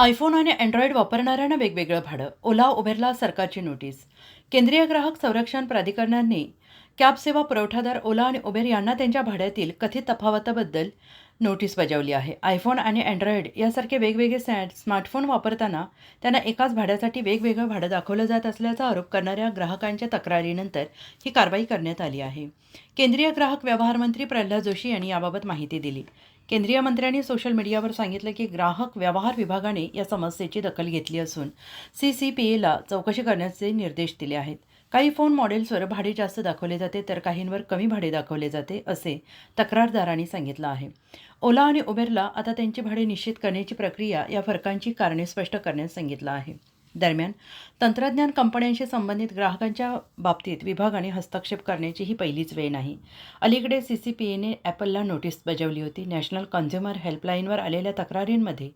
IPhone आणि Android वापरणाऱ्यांना वेगवेगळं भाडं. ओला उबेरला सरकारची नोटीस. केंद्रीय ग्राहक संरक्षण प्राधिकरणाने कॅब सेवा पुरवठादार ओला आणि उबेर यांना त्यांच्या भाड्यातील कथित तफावताबद्दल नोटीस बजावली आहे. आयफोन आणि अँड्रॉइड यासारखे वेगवेगळे सॅ स्मार्टफोन वापरताना त्यांना एकाच भाड्यासाठी वेगवेगळं भाडं दाखवलं जात असल्याचा आरोप करणाऱ्या ग्राहकांच्या तक्रारीनंतर ही कारवाई करण्यात आली आहे. केंद्रीय ग्राहक व्यवहार मंत्री प्रल्हाद जोशी यांनी याबाबत माहिती दिली. केंद्रीय मंत्र्यांनी सोशल मीडियावर सांगितलं की ग्राहक व्यवहार विभागाने या समस्येची दखल घेतली असून सी सी पी एला चौकशी करण्याचे निर्देश दिले आहेत. काही फोन मॉडेल्सवर भाडे जास्त दाखवले जाते तर काहींवर कमी भाडे दाखवले जाते असे तक्रारदारांनी सांगितलं आहे. ओला आणि उबेरला आता त्यांचे भाडे निश्चित करण्याची प्रक्रिया या फरकांची कारणे स्पष्ट करण्यास सांगितलं आहे. दरम्यान तंत्रज्ञान कंपन्यांशी संबंधित ग्राहकांच्या बाबतीत विभागाने हस्तक्षेप करण्याची ही पहिलीच वेळ नाही. अलीकडे सी सी पी एने ॲपलला नोटीस बजावली होती. नॅशनल कन्झ्युमर हेल्पलाईनवर आलेल्या तक्रारींमध्ये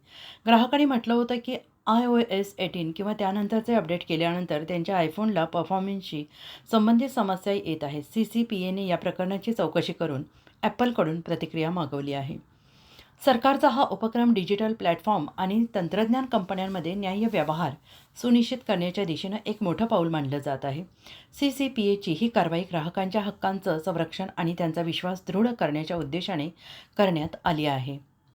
ग्राहकांनी म्हटलं होतं की आय ओ एस एटीन किंवा त्यानंतरचे अपडेट केल्यानंतर त्यांच्या आयफोनला परफॉर्मन्सशी संबंधित समस्या येत आहेत सी सी पी एने या प्रकरणाची चौकशी करून ॲपलकडून प्रतिक्रिया मागवली आहे. सरकारचा हा उपक्रम डिजिटल प्लॅटफॉर्म आणि तंत्रज्ञान कंपन्यांमध्ये न्याय्य व्यवहार सुनिश्चित करण्याच्या दिशेनं एक मोठं पाऊल मानलं जात आहे. सी सी पी एची ही कारवाई ग्राहकांच्या हक्कांचं संरक्षण आणि त्यांचा विश्वास दृढ करण्याच्या उद्देशाने करण्यात आली आहे.